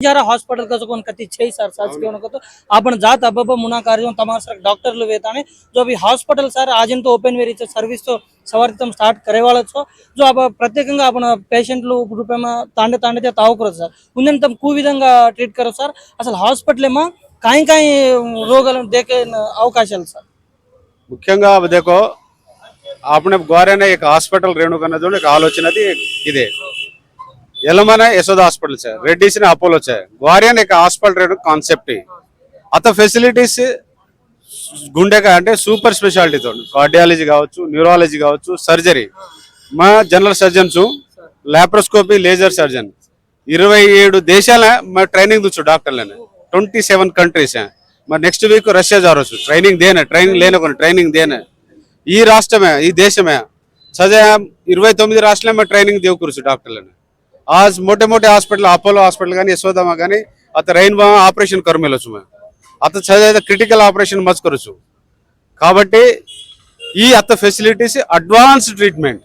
जरा हॉस्पिटल का जो कौन कति छह सर सच के उनको तो आपण जात अब अब मुना कार्य તમારા સર ડોક્ટર લો વેતાને જો અભી હોસ્પિટલ સર આજન તો ఓపెన్ వేరీ సర్వీస్ తో సవారితం స్టార్ట్ కరేవాళ్ళ છો જો అప్ప ప్రత్యేకంగా आपण పేషెంట్లు రూపేమా తాండే తాండే తావు కరదు సార్ ముందే తమ కూ విధంగా ట్రీట్ కరదు సార్ అసలు హాస్పిటల్ ఏమా కాయి కాయి రోగాలను దేకే అవకాశాలు సార్ ముఖ్యంగా अब देखो आपने ग्वारे ने एक हॉस्पिटल रेणुका ने जो एक आलोचना थी इधे ఎలమన యశోద హాస్పిటల్స్ రెడ్డిస్ ని అపోలో వచ్చాయి గ్వారియన్ ఒక హాస్పిటల్ రేణు కాన్సెప్ట్ అత ఫెసిలిటీస్ గుండెగా అంటే సూపర్ స్పెషాలిటీతో కార్డియాలజీ కావచ్చు న్యూరాలజీ కావచ్చు సర్జరీ మా general surgeons laparoscopy laser surgeon ఇరవై ఏడు దేశాల మా ట్రైనింగ్ దుచ్చు డాక్టర్లని ట్వంటీ సెవెన్ కంట్రీస్ మరి నెక్స్ట్ వీక్ రష్యా జారొచ్చు ట్రైనింగ్ దేనే ట్రైనింగ్ లేనకొని ట్రైనింగ్ దేనే ఈ రాష్ట్రమే ఈ దేశమే సదే ఇరవై తొమ్మిది రాష్ట్రాలే మా ట్రైనింగ్ దేవు కురుచు డాక్టర్లని ఆజ్ मोठे मोठे हॉस्पिटल अपोलो हॉस्पिटल కానీ యశోదమ్మ కానీ आता రెయిన్బో ఆపరేషన్ కరు మేము అత చదివేది క్రిటికల్ ఆపరేషన్ మచ్ కరొచ్చు కాబట్టి ఈ అత్త ఫెసిలిటీస్ అడ్వాన్స్డ్ ట్రీట్మెంట్